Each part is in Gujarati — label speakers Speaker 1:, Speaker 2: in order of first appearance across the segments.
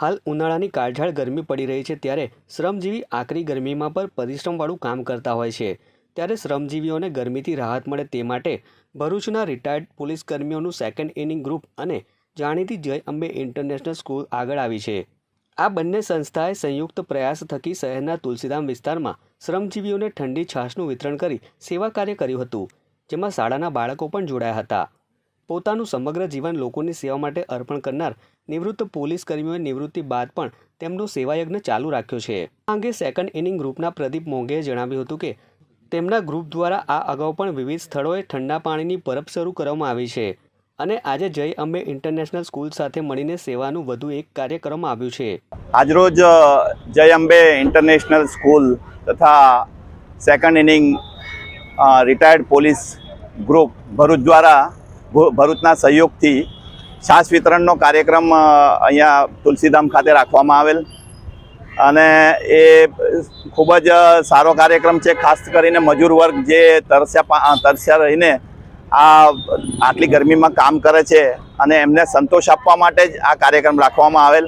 Speaker 1: હાલ ઉનાળાની કાળઝાળ ગરમી પડી રહી છે ત્યારે શ્રમજીવી આકરી ગરમીમાં પણ પરિશ્રમવાળું કામ કરતા હોય છે. ત્યારે શ્રમજીવીઓને ગરમીથી રાહત મળે તે માટે ભરૂચના રિટાયર્ડ પોલીસ કર્મીઓનું સેકન્ડ ઇનિંગ ગ્રુપ અને જાણીતી જય અંબે ઇન્ટરનેશનલ સ્કૂલ આગળ આવી છે. આ બંને સંસ્થાએ સંયુક્ત પ્રયાસ થકી શહેરના તુલસીધામ વિસ્તારમાં શ્રમજીવીઓને ઠંડી છાશનું વિતરણ કરી સેવા કાર્ય કર્યું હતું, જેમાં શાળાના બાળકો પણ જોડાયા હતા. પોતાનું સમગ્ર જીવન લોકોની સેવા માટે અર્પણ કરનાર નિવૃત્ત પોલીસ કર્મીઓએ નિવૃત્તિ બાદ પણ તેમનો સેવાયજ્ઞ ચાલુ રાખ્યો છે. આ અંગે સેકન્ડ ઇનિંગ ગ્રુપના પ્રદીપ મોંઘેએ જણાવ્યું હતું કે, તેમના ગ્રુપ દ્વારા આ અગાઉ પણ વિવિધ સ્થળોએ ઠંડા પાણીની પરબ શરૂ કરવામાં આવી છે અને આજે જય અંબે ઇન્ટરનેશનલ સ્કૂલ સાથે મળીને સેવાનું વધુ એક કાર્ય કરવામાં આવ્યું છે.
Speaker 2: આજરોજ જય અંબે ઇન્ટરનેશનલ સ્કૂલ તથા second inning retired police group Bharuch દ્વારા ભરૂચના સહયોગથી છાસ વિતરણનો કાર્યક્રમ અહીંયા તુલસીધામ ખાતે રાખવામાં આવેલ. અને એ ખૂબ જ સારો કાર્યક્રમ છે, ખાસ કરીને મજૂર વર્ગ જે તરસ્યા તરસ્યા રહીને આ આટલી ગરમીમાં કામ કરે છે અને એમને સંતોષ આપવા માટે જ આ કાર્યક્રમ રાખવામાં આવેલ.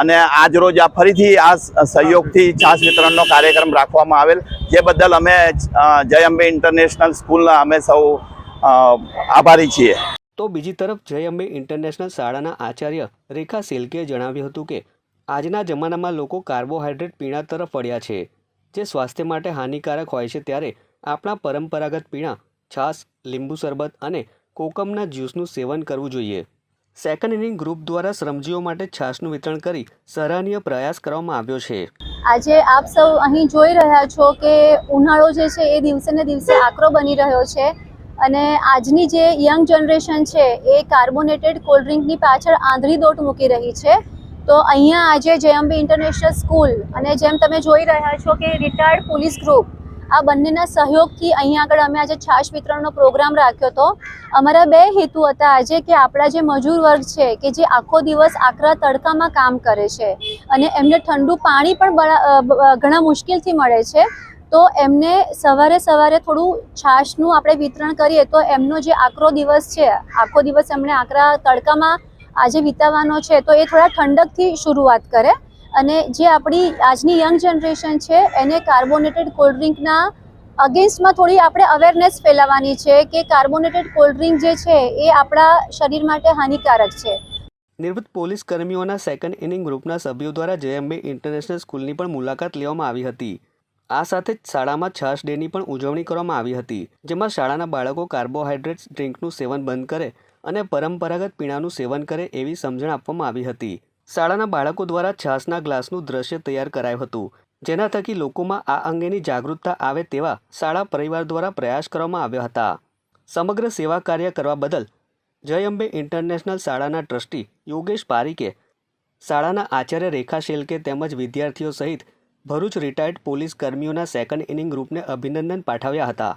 Speaker 2: અને આજ રોજ આ ફરીથી આ સહયોગથી છાસ વિતરણનો કાર્યક્રમ રાખવામાં આવેલ. જે બદલ અમે જય અંબે ઇન્ટરનેશનલ સ્કૂલના અમે સૌ આભારી છીએ.
Speaker 1: તો બીજી તરફ જય અંબે ઇન્ટરનેશનલ શાળાના આચાર્ય રેખા સેલકે જણાવ્યું હતું કે આજના જમાનામાં લોકો કાર્બોહાઈડ્રેટ પીણા તરફ વળ્યા છે જે સ્વાસ્થ્ય માટે હાનિકારક હોય છે ત્યારે આપણા પરંપરાગત પીણા છાશ લીંબુ શરબત અને કોકમના જ્યુસનું સેવન કરવું જોઈએ. સેકન્ડ ઇનિંગ ગ્રુપ દ્વારા શ્રમજીઓ માટે છાશનું વિતરણ કરી સરાહનીય પ્રયાસ કરવામાં આવ્યો છે.
Speaker 3: આજે આપ સૌ અહીં જોઈ રહ્યા છો કે ઉનાળો જે છે એ દિવસે ને દિવસે આકરો બની રહ્યો છે. અને આજની જે યંગ જનરેશન છે, એ કાર્બોનેટેડ કોલ્ડ ડ્રિંકની પાછળ આંધળી દોટ મૂકી રહી છે. તો અહીંયા આજે જયંબે ઇન્ટરનેશનલ સ્કૂલ અને જેમ તમે જોઈ રહ્યા છો કે રિટાયર્ડ પોલીસ ગ્રુપ, આ બંનેના સહયોગથી અહીંયા આગળ અમે આજે છાશ વિતરણનો પ્રોગ્રામ રાખ્યો હતો. અમારા બે હેતુ હતા આજે કે આપણા જે મજૂર વર્ગ છે કે જે આખો દિવસ આકરા તડકામાં કામ કરે છે અને એમને ઠંડુ પાણી પણ ઘણા મુશ્કેલથી મળે છે. તો એમને સવારે સવારે થોડું છાશનું આપણે વિતરણ કરીએ તો એમનો જે આકરો દિવસ છે, આખો દિવસ એમણે આકરા તડકામાં આજે વિતાવવાનો છે, તો એ થોડા ઠંડકથી શરૂઆત કરે. અને જે આપણી આજની યંગ જનરેશન છે, એને કાર્બોનેટેડ કોલ્ડ ડ્રિંકના અગેન્સ્ટમાં થોડી આપણે અવેરનેસ ફેલાવવાની છે કે કાર્બોનેટેડ કોલ્ડ ડ્રિંક જે છે, એ આપણા શરીર માટે હાનિકારક છે.
Speaker 1: નિવૃત્ત પોલીસ કર્મીઓના સેકન્ડ ઇનિંગ ગ્રુપના સભ્યો દ્વારા જેએમબી ઇન્ટરનેશનલ સ્કૂલની પણ મુલાકાત લેવામાં આવી હતી. આ સાથે જ શાળામાં છાશ ડેની પણ ઉજવણી કરવામાં આવી હતી, જેમાં શાળાના બાળકો કાર્બોહાઈડ્રેટ્સ ડ્રિંકનું સેવન બંધ કરે અને પરંપરાગત પીણાનું સેવન કરે એવી સમજણ આપવામાં આવી હતી. શાળાના બાળકો દ્વારા છાશના ગ્લાસનું દ્રશ્ય તૈયાર કરાયું હતું, જેના થકી લોકોમાં આ અંગેની જાગૃતતા આવે તેવા શાળા પરિવાર દ્વારા પ્રયાસ કરવામાં આવ્યા હતા. સમગ્ર સેવા કાર્ય કરવા બદલ જય અંબે ઇન્ટરનેશનલ શાળાના ટ્રસ્ટી યોગેશ પારીકે શાળાના આચાર્ય રેખા શેલકે તેમજ વિદ્યાર્થીઓ સહિત ભરૂચ રિટાયર્ડ પોલીસ કર્મીઓના સેકન્ડ ઇનિંગ ગ્રુપને અભિનંદન પાઠવ્યા હતા.